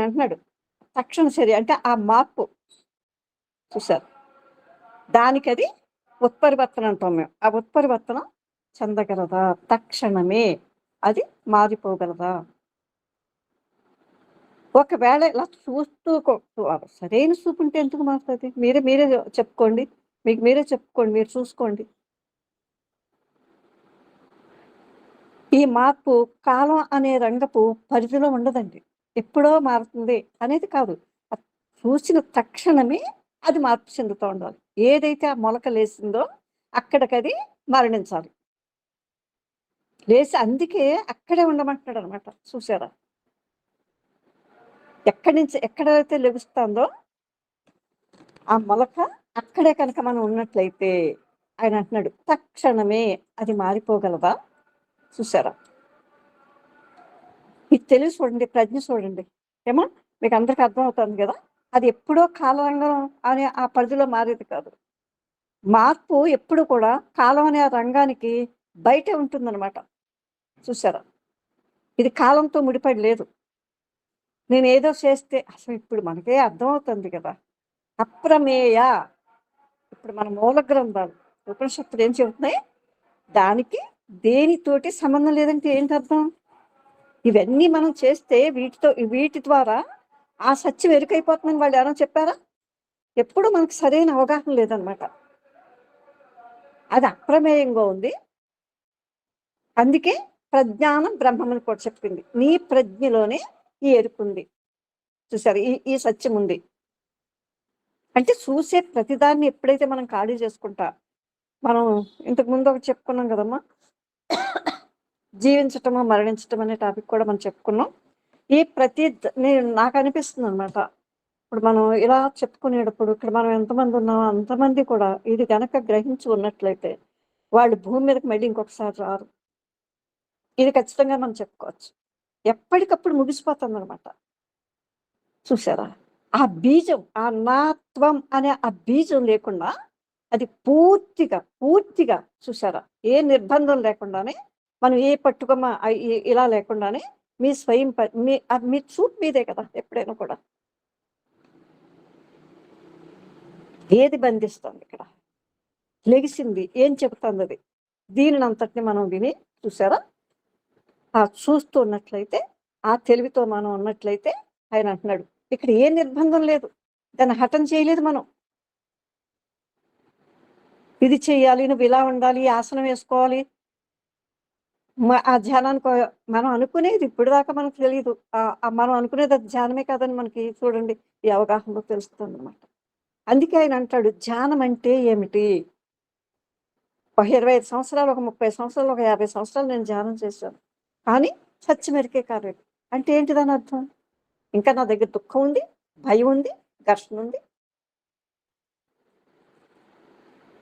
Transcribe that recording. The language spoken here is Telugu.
అంటున్నాడు. తక్షణ చర్య అంటే ఆ మార్పు. చూసారు దానికి అది ఉత్పరివర్తన అంటాం మేము. ఆ ఉత్పరివర్తన చెందగలదా? తక్షణమే అది మారిపోగలదా? ఒకవేళ ఇలా చూస్తూ సరైన చూపు ఉంటే ఎందుకు మారుతుంది? మీరే మీరే చెప్పుకోండి. మీకు మీరే చెప్పుకోండి. మీరు చూసుకోండి. ఈ మార్పు కాలం అనే రంగపు పరిధిలో ఉండదండి. ఎప్పుడో మారుతుంది అనేది కాదు. చూసిన తక్షణమే అది మార్పు చెందుతూ ఉండాలి. ఏదైతే ఆ మొలక లేసిందో అక్కడికది మరణించాలి. లేచి అందుకే అక్కడే ఉండమంటున్నాడు అనమాట చూసారా? ఎక్కడి నుంచి ఎక్కడైతే లెగుస్తుందో ఆ మొలక అక్కడే కనుక మనం ఉన్నట్లయితే ఆయన అంటున్నాడు తక్షణమే అది మారిపోగలదా? చూసారా? మీకు తెలివి చూడండి ప్రజ్ఞ చూడండి. ఏమో? మీకు అందరికి అర్థమవుతుంది కదా? అది ఎప్పుడో కాలరంగం అనే ఆ పరిధిలో మారేది కాదు. మార్పు ఎప్పుడు కూడా కాలం అనే ఆ రంగానికి బయటే ఉంటుందన్నమాట. చూసారా? ఇది కాలంతో ముడిపడి లేదు. నేను ఏదో చేస్తే అసలు ఇప్పుడు మనకే అర్థమవుతుంది కదా? అప్రమేయ. ఇప్పుడు మన మూల గ్రంథాలు ఉపనిషత్తులు ఏం చెబుతున్నాయి? దానికి దేనితోటి సంబంధం లేదంటే ఏంటి అర్థం ఇవన్నీ మనం చేస్తే వీటితో వీటి ద్వారా ఆ సత్యం ఎరుకైపోతుందని వాళ్ళు ఎవరైనా చెప్పారా? ఎప్పుడు మనకు సరైన అవగాహన లేదనమాట. అది అప్రమేయంగా ఉంది. అందుకే ప్రజ్ఞానం బ్రహ్మమని కూడా చెప్పింది. నీ ప్రజ్ఞలోనే ఈ ఎరుకుంది చూసారు? ఈ ఈ సత్యం ఉంది. అంటే చూసే ప్రతిదాన్ని ఎప్పుడైతే మనం ఖాళీ చేసుకుంటా మనం ఇంతకు ముందు ఒకటి చెప్పుకున్నాం కదమ్మా జీవించటము మరణించటం అనే టాపిక్ కూడా మనం చెప్పుకున్నాం. ఈ ప్రతి నేను నాకు అనిపిస్తుంది అనమాట ఇప్పుడు మనం ఇలా చెప్పుకునేటప్పుడు ఇక్కడ మనం ఎంతమంది ఉన్నామో అంతమంది కూడా ఇది గనక గ్రహించి ఉన్నట్లయితే వాళ్ళు భూమి మీదకి మళ్ళీ ఇంకొకసారి రారు. ఇది ఖచ్చితంగా మనం చెప్పుకోవచ్చు. ఎప్పటికప్పుడు ముగిసిపోతుంది అనమాట చూసారా? ఆ బీజం ఆ నాత్వం అనే ఆ బీజం లేకుండా అది పూర్తిగా పూర్తిగా చూసారా? ఏ నిర్బంధం లేకుండానే మనం ఏ పట్టుకోమ ఇలా లేకుండానే మీ స్వయం మీ ఆ మీ చూపు మీదే కదా ఎప్పుడైనా కూడా. ఏది బంధిస్తుంది ఇక్కడ? లెగిసింది ఏం చెబుతుంది అది? దీనిని అంతటిని మనం విని చూసారా ఆ చూస్తూ ఉన్నట్లయితే ఆ తెలివితో మనం ఉన్నట్లయితే ఆయన అంటున్నాడు ఇక్కడ ఏ నిర్బంధం లేదు దాన్ని హఠం చేయలేదు మనం. ఇది చేయాలి నువ్వు ఇలా ఉండాలి ఆసనం వేసుకోవాలి ఆ ధ్యానానికి మనం అనుకునేది ఇప్పుడు దాకా మనకు తెలియదు మనం అనుకునేది అది ధ్యానమే కాదని మనకి చూడండి ఈ అవగాహనలో తెలుస్తుంది అనమాట అందుకే ఆయన అంటాడు ధ్యానం అంటే ఏమిటి? ఒక ఇరవై ఐదు సంవత్సరాలు ఒక ముప్పై సంవత్సరాలు ఒక యాభై సంవత్సరాలు నేను ధ్యానం చేశాను. కానీ సత్యమెరికే కాలేదు. అంటే ఏంటి దాని అర్థం? ఇంకా నా దగ్గర దుఃఖం ఉంది భయం ఉంది ఘర్షణ ఉంది